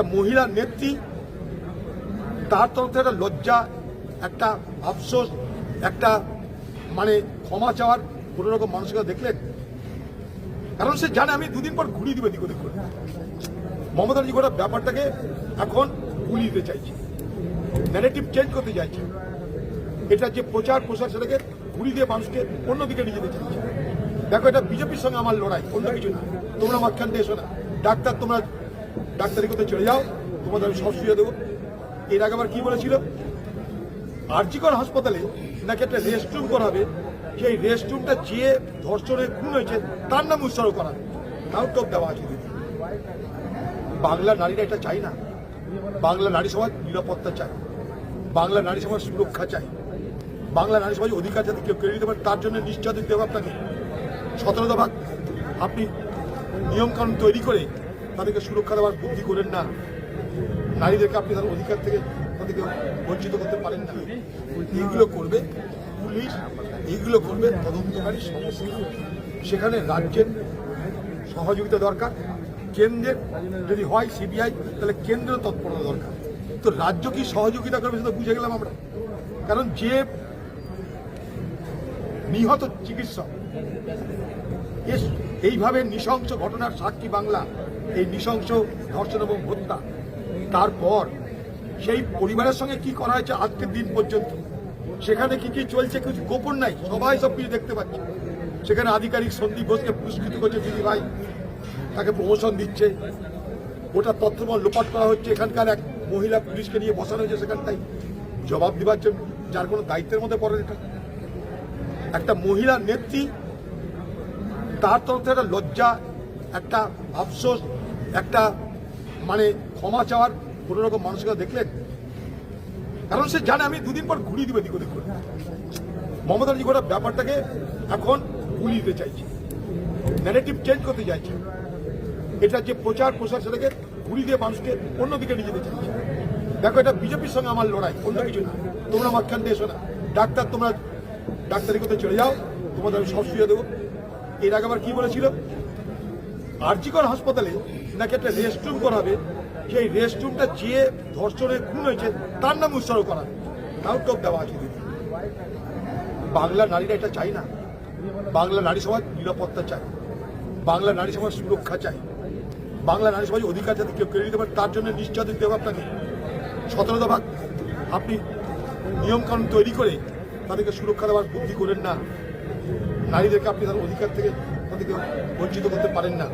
একটা মহিলা নেত্রী, তার তরফ থেকে একটা লজ্জা, একটা আফসোস, একটা মানে ক্ষমা চাওয়ার কোনো রকম মানসিকতা দেখলেন? কারণ সে জানে আমি দুদিন পর ঘুরিয়ে দিবে দিক ওদিক করে। মমতা গোটা ব্যাপারটাকে এখন ভুলিয়ে দিতে চাইছে। ন্যারেটিভ চেঞ্জ করতে চাইছে। এটা যে প্রচার প্রসার সেটাকে ঘুরিয়ে দিয়ে মানুষকে অন্যদিকে নিয়ে যেতে চাইছে। দেখো, এটা বিজেপির সঙ্গে আমার লড়াই, অন্য কিছু না। তোমরা মাঝখান দিয়ে এসো না। ডাক্তার, তোমরা ডাক্তারি করতে চলে যাও, তোমাদের আমি সব সুবিধা দেবো। এর আগে আবার কি বলেছিল? আরজিকর হাসপাতালে নাকি একটা রেস্টরুম করা হবে সেই রেস্টরুমটা যে ধর্ষণে খুন হয়েছে, তার নাম উৎসর্গ করা। তাও টোপ দেওয়া আছে। বাংলা নারীরা এটা চাই না। বাংলা নারী সমাজ নিরাপত্তা চায়। বাংলা নারী সমাজ সুরক্ষা চায়। বাংলা নারী সমাজ অধিকার যাতে কেউ কেড়ে নিতে পারে, তার জন্য নিশ্চয় দিতে হবে আপনাকে। সতেরো দফা আপনি নিয়মকানুন তৈরি করে তাদেরকে সুরক্ষা দেওয়ার বুদ্ধি করেন না। নারীদেরকে আপনি তার অধিকার থেকে তাদেরকে বঞ্চিত করতে পারেন না। এইগুলো করবে পুলিশ, এইগুলো করবে তদন্তকারী সংস্থা সেখানে রাজ্যের সহযোগিতা দরকার, কেন্দ্রের যদি হয় সিবিআই, তাহলে কেন্দ্রের তৎপরতা দরকার। তো রাজ্য কি সহযোগিতা করবে সেটা বুঝে গেলাম আমরা। কারণ যে নিহত চিকিৎসক এইভাবে নৃশংস ঘটনার সাক্ষী বাংলা এই নৃশংস ধর্ষণ এবং হত্যা। তারপর সেই পরিবারের সঙ্গে কি করা হয়েছে আজকের দিন পর্যন্ত? সেখানে কি কি চলছে কিছু গোপন নাই, সবাই সব কিছু দেখতে পাচ্ছে। সেখানে আধিকারিক সন্দীপ ঘোষকে পুরস্কৃত করছে দিদি ভাই, তাকে প্রমোশন দিচ্ছে। ওটা তথ্যবল লোপাট করা হচ্ছে। এখানকার এক মহিলা পুলিশকে নিয়ে বসানো হয়েছে সেখানটাই জবাব দিবার জন্য যার কোনো দায়িত্বের মধ্যে পড়ে এটা। একটা মহিলা নেত্রী, তার তরফ থেকে একটা লজ্জা একটা আফসোস, একটা মানে ক্ষমা চাওয়ার কোনো রকম মানসিকতা দেখলেন? কারণ সে জানে আমি দুদিন পর ঘুরিয়ে দিবে দিক করে। মমতা ব্যানার্জি গোটা ব্যাপারটাকে এখন ভুলিয়ে দিতে চাইছে। ন্যারেটিভ চেঞ্জ করতে চাইছে। এটা যে প্রচার প্রসার সেটাকে ঘুরিয়ে দিয়ে মানুষকে অন্যদিকে নিয়ে যেতে চাইছে। দেখো, এটা বিজেপির সঙ্গে আমার লড়াই, অন্য কিছু না। তোমরা মাঝখান দিয়ে এসো না। ডাক্তার, তোমরা ডাক্তারি করতে চলে যাও। তোমাদের আমি সব সুবিধা দেবো। এর আগে আবার কি বলেছিল? আরজিকর হাসপাতালে নাকি একটা রেস্টরুম করা হবে সেই রেস্টরুমটা যে ধর্ষণের খুন হয়েছে, তার নাম উৎসর্গ করা। তাও টোপ দেওয়া আছে দিদি। বাংলা নারীরা এটা চাই না। বাংলা নারী সমাজ নিরাপত্তা চায়। বাংলা নারী সমাজ সুরক্ষা চায়। বাংলা নারী সমাজ অধিকার যাতে কেউ কেড়ে নিতে পারে, তার জন্য নিশ্চয় দিতে হবে আপনাকে। সতেরো দফা আপনি নিয়মকানুন তৈরি করে তাদেরকে সুরক্ষা দেওয়ার বুদ্ধি করেন না। নারীদেরকে আপনি তার অধিকার থেকে তাদেরকে বঞ্চিত করতে পারেন না।